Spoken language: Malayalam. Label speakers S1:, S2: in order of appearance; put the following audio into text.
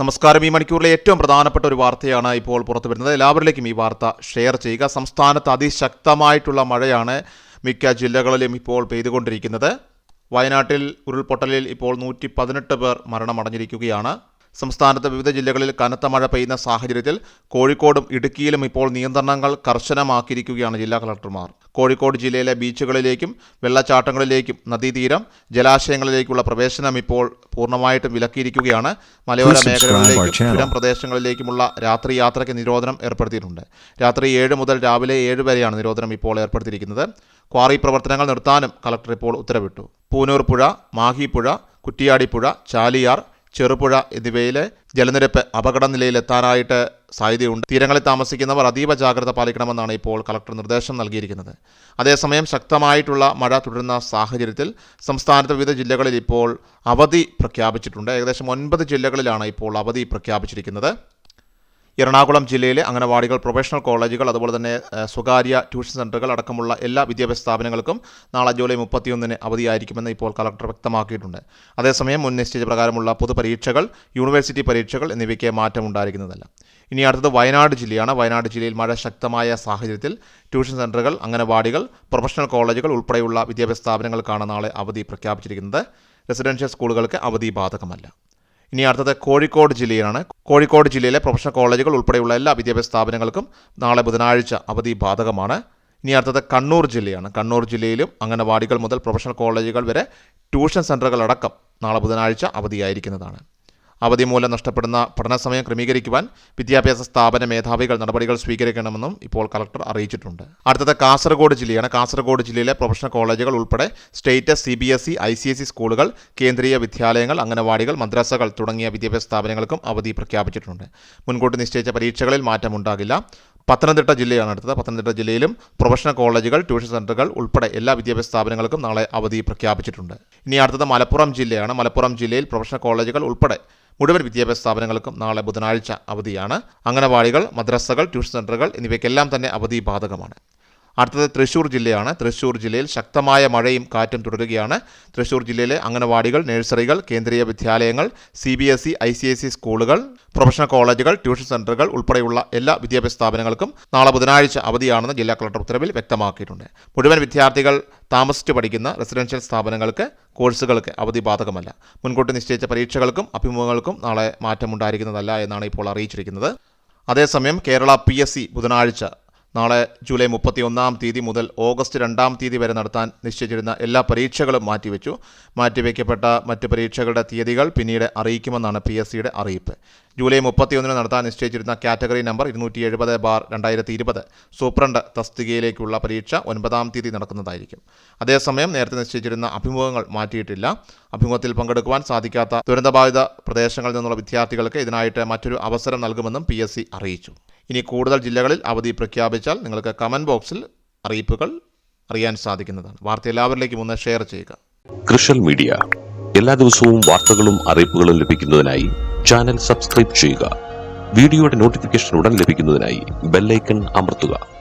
S1: നമസ്കാരം. ഈ മണിക്കൂറിലെ ഏറ്റവും പ്രധാനപ്പെട്ട ഒരു വാർത്തയാണ് ഇപ്പോൾ പുറത്തു വരുന്നത്. എല്ലാവരിലേക്കും ഈ വാർത്ത ഷെയർ ചെയ്യുക. സംസ്ഥാനത്ത് അതിശക്തമായിട്ടുള്ള മഴയാണ് മിക്ക ജില്ലകളിലും ഇപ്പോൾ പെയ്തുകൊണ്ടിരിക്കുന്നത്. വയനാട്ടിൽ ഉരുൾപൊട്ടലിൽ ഇപ്പോൾ നൂറ്റി പതിനെട്ട് പേർ മരണമടഞ്ഞിരിക്കുകയാണ്. സംസ്ഥാനത്ത് വിവിധ ജില്ലകളിൽ കനത്ത മഴ പെയ്യുന്ന സാഹചര്യത്തിൽ കോഴിക്കോടും ഇടുക്കിയിലും ഇപ്പോൾ നിയന്ത്രണങ്ങൾ കർശനമാക്കിയിരിക്കുകയാണ് ജില്ലാ കളക്ടർമാർ. കോഴിക്കോട് ജില്ലയിലെ ബീച്ചുകളിലേക്കും വെള്ളച്ചാട്ടങ്ങളിലേക്കും നദീതീരം ജലാശയങ്ങളിലേക്കുള്ള പ്രവേശനം ഇപ്പോൾ പൂർണമായിട്ടും വിലക്കിയിരിക്കുകയാണ്. മലയോര മേഖലകളിലേക്കും
S2: channel.
S1: പ്രദേശങ്ങളിലേക്കുമുള്ള രാത്രി യാത്രയ്ക്ക് നിരോധനം ഏർപ്പെടുത്തിയിട്ടുണ്ട്. രാത്രി ഏഴ് മുതൽ രാവിലെ ഏഴ് വരെയാണ് നിരോധനം ഇപ്പോൾ ഏർപ്പെടുത്തിയിരിക്കുന്നത്. ക്വാറി പ്രവർത്തനങ്ങൾ നിർത്താനും കളക്ടർ ഇപ്പോൾ ഉത്തരവിട്ടു. പൂനൂർ പുഴ മാഹി പുഴ കുറ്റിയാടി ചാലിയാർ ചെറുപുഴ എന്നിവയിലെ ജലനിരപ്പ് അപകട നിലയിലെത്താനായിട്ട് സാധ്യതയുണ്ട്. തീരങ്ങളിൽ താമസിക്കുന്നവർ അതീവ ജാഗ്രത പാലിക്കണമെന്നാണ് ഇപ്പോൾ കളക്ടർ നിർദ്ദേശം നൽകിയിരിക്കുന്നത്. അതേസമയം ശക്തമായിട്ടുള്ള മഴ തുടരുന്ന സാഹചര്യത്തിൽ സംസ്ഥാനത്തെ വിവിധ ജില്ലകളിൽ ഇപ്പോൾ അവധി പ്രഖ്യാപിച്ചിട്ടുണ്ട്. ഏകദേശം ഒൻപത് ജില്ലകളിലാണ് ഇപ്പോൾ അവധി പ്രഖ്യാപിച്ചിരിക്കുന്നത്. എറണാകുളം ജില്ലയിലെ അംഗനവാടികൾ പ്രൊഫഷണൽ കോളേജുകൾ അതുപോലെ തന്നെ സ്വകാര്യ ട്യൂഷൻ സെന്ററുകൾ അടക്കമുള്ള എല്ലാ വിദ്യാഭ്യാസ സ്ഥാപനങ്ങൾക്കും നാളെ ജൂലൈ മുപ്പത്തിയൊന്നിന് അവധിയായിരിക്കുമെന്ന് ഇപ്പോൾ കളക്ടർ വ്യക്തമാക്കിയിട്ടുണ്ട്. അതേസമയം മുൻ നിശ്ചയിച്ച പ്രകാരമുള്ള പൊതുപരീക്ഷകൾ യൂണിവേഴ്സിറ്റി പരീക്ഷകൾ എന്നിവയ്ക്ക് മാറ്റമുണ്ടായിരിക്കുന്നതല്ല ഇനി അടുത്തത് വയനാട് ജില്ലയാണ്. വയനാട് ജില്ലയിൽ മഴ ശക്തമായ സാഹചര്യത്തിൽ ട്യൂഷൻ സെന്ററുകൾ അംഗനവാടികൾ പ്രൊഫഷണൽ കോളേജുകൾ ഉൾപ്പെടെയുള്ള വിദ്യാഭ്യാസ സ്ഥാപനങ്ങൾക്കാണ് നാളെ അവധി പ്രഖ്യാപിച്ചിരിക്കുന്നത്. റെസിഡൻഷ്യൽ സ്കൂളുകൾക്ക് അവധി ബാധകമല്ല. ഇനി അടുത്തത് കോഴിക്കോട് ജില്ലയിലാണ് കോഴിക്കോട് ജില്ലയിലെ പ്രൊഫഷണൽ കോളേജുകൾ ഉൾപ്പെടെയുള്ള എല്ലാ വിദ്യാഭ്യാസ സ്ഥാപനങ്ങൾക്കും നാളെ ബുധനാഴ്ച അവധി ബാധകമാണ് ഇനി അടുത്തത് കണ്ണൂർ ജില്ലയാണ്. കണ്ണൂർ ജില്ലയിലും അംഗനവാടികൾ മുതൽ പ്രൊഫഷണൽ കോളേജുകൾ വരെ ട്യൂഷൻ സെന്ററുകൾ അടക്കം നാളെ ബുധനാഴ്ച അവധിയായിരിക്കുന്നതാണ്. അവധി മൂലം നഷ്ടപ്പെടുന്ന പഠന സമയം ക്രമീകരിക്കുവാൻ വിദ്യാഭ്യാസ സ്ഥാപന മേധാവികൾ നടപടികൾ സ്വീകരിക്കണമെന്നും ഇപ്പോൾ കളക്ടർ അറിയിച്ചിട്ടുണ്ട്. അടുത്തത് കാസർഗോഡ് ജില്ലയാണ്. കാസർഗോഡ് ജില്ലയിലെ പ്രൊഫഷണൽ കോളേജുകൾ ഉൾപ്പെടെ state C B S E I C S സ്കൂളുകൾ കേന്ദ്രീയ വിദ്യാലയങ്ങൾ അംഗനവാടികൾ മദ്രസകൾ തുടങ്ങിയ വിദ്യാഭ്യാസ സ്ഥാപനങ്ങൾക്കും അവധി പ്രഖ്യാപിച്ചിട്ടുണ്ട്. മുൻകൂട്ടി നിശ്ചയിച്ച പരീക്ഷകളിൽ മാറ്റമുണ്ടാകില്ല. പത്തനംതിട്ട ജില്ലയാണ് അടുത്തത്. പത്തനംതിട്ട ജില്ലയിലും പ്രൊഫഷണൽ കോളേജുകൾ ട്യൂഷൻ സെന്ററുകൾ ഉൾപ്പെടെ എല്ലാ വിദ്യാഭ്യാസ സ്ഥാപനങ്ങൾക്കും നാളെ അവധി പ്രഖ്യാപിച്ചിട്ടുണ്ട്. ഇനി അടുത്തത് മലപ്പുറം ജില്ലയാണ്. മലപ്പുറം ജില്ലയിൽ പ്രൊഫഷണൽ കോളേജുകൾ ഉൾപ്പെടെ മുഴുവൻ വിദ്യാഭ്യാസ സ്ഥാപനങ്ങൾക്കും നാളെ ബുധനാഴ്ച അവധിയാണ്. അംഗനവാടികൾ മദ്രസകൾ ട്യൂഷൻ സെന്ററുകൾ എന്നിവയ്ക്കെല്ലാം തന്നെ അവധി ബാധകമാണ്. അടുത്തത് തൃശ്ശൂർ ജില്ലയാണ്. തൃശ്ശൂർ ജില്ലയിൽ ശക്തമായ മഴയും കാറ്റും തുടരുകയാണ്. തൃശ്ശൂർ ജില്ലയിലെ അംഗനവാടികൾ നഴ്സറികൾ കേന്ദ്രീയ വിദ്യാലയങ്ങൾ C B S E I C S സ്കൂളുകൾ പ്രൊഫഷണൽ കോളേജുകൾ ട്യൂഷൻ സെന്ററുകൾ ഉൾപ്പെടെയുള്ള എല്ലാ വിദ്യാഭ്യാസ സ്ഥാപനങ്ങൾക്കും നാളെ ബുധനാഴ്ച അവധിയാണെന്ന് ജില്ലാ കളക്ടർ ഉത്തരവിൽ വ്യക്തമാക്കിയിട്ടുണ്ട്. മുഴുവൻ വിദ്യാർത്ഥികൾ താമസിച്ച് പഠിക്കുന്ന റെസിഡൻഷ്യൽ സ്ഥാപനങ്ങൾക്ക് കോഴ്സുകൾക്ക് അവധി ബാധകമല്ല. മുൻകൂട്ടി നിശ്ചയിച്ച പരീക്ഷകൾക്കും അഭിമുഖങ്ങൾക്കും നാളെ മാറ്റമുണ്ടായിരിക്കുന്നതല്ല എന്നാണ് ഇപ്പോൾ അറിയിച്ചിരിക്കുന്നത്. അതേസമയം കേരള പി എസ് സി ബുധനാഴ്ച നാളെ ജൂലൈ മുപ്പത്തി ഒന്നാം തീയതി മുതൽ ഓഗസ്റ്റ് രണ്ടാം തീയതി വരെ നടത്താൻ നിശ്ചയിച്ചിരുന്ന എല്ലാ പരീക്ഷകളും മാറ്റിവെച്ചു. മാറ്റിവെക്കപ്പെട്ട മറ്റ് പരീക്ഷകളുടെ തീയതികൾ പിന്നീട് അറിയിക്കുമെന്നാണ് പി എസ് സിയുടെ അറിയിപ്പ്. ജൂലൈ മുപ്പത്തിയൊന്നിന് നടത്താൻ നിശ്ചയിച്ചിരുന്ന കാറ്റഗറി നമ്പർ ഇരുന്നൂറ്റി എഴുപത് ബാർ രണ്ടായിരത്തി ഇരുപത് സൂപ്രണ്ട് തസ്തികയിലേക്കുള്ള പരീക്ഷ ഒൻപതാം തീയതി നടക്കുന്നതായിരിക്കും. അതേസമയം നേരത്തെ നിശ്ചയിച്ചിരുന്ന അഭിമുഖങ്ങൾ മാറ്റിയിട്ടില്ല. അഭിമുഖത്തിൽ പങ്കെടുക്കുവാൻ സാധിക്കാത്ത ദുരന്തബാധിത പ്രദേശങ്ങളിൽ നിന്നുള്ള വിദ്യാർത്ഥികൾക്ക് ഇതിനായിട്ട് മറ്റൊരു അവസരം നൽകുമെന്നും പി അറിയിച്ചു. ഇനി കൂടുതൽ ജില്ലകളിൽ അവധി പ്രഖ്യാപിച്ചാൽ നിങ്ങൾക്ക് കമന്റ് ബോക്സിൽ അറിയിപ്പുകൾ അറിയാൻ സാധിക്കുന്നതാണ്. വാർത്ത എല്ലാവരിലേക്കും ഒന്ന് ഷെയർ ചെയ്യുക.
S3: കൃഷൽ മീഡിയ. എല്ലാ ദിവസവും വാർത്തകളും അറിയിപ്പുകളും ലഭിക്കുന്നതിനായി ചാനൽ സബ്സ്ക്രൈബ് ചെയ്യുക. വീഡിയോയുടെ നോട്ടിഫിക്കേഷൻ ഉടൻ ലഭിക്കുന്നതിനായി ബെല്ലൈക്കൺ അമർത്തുക.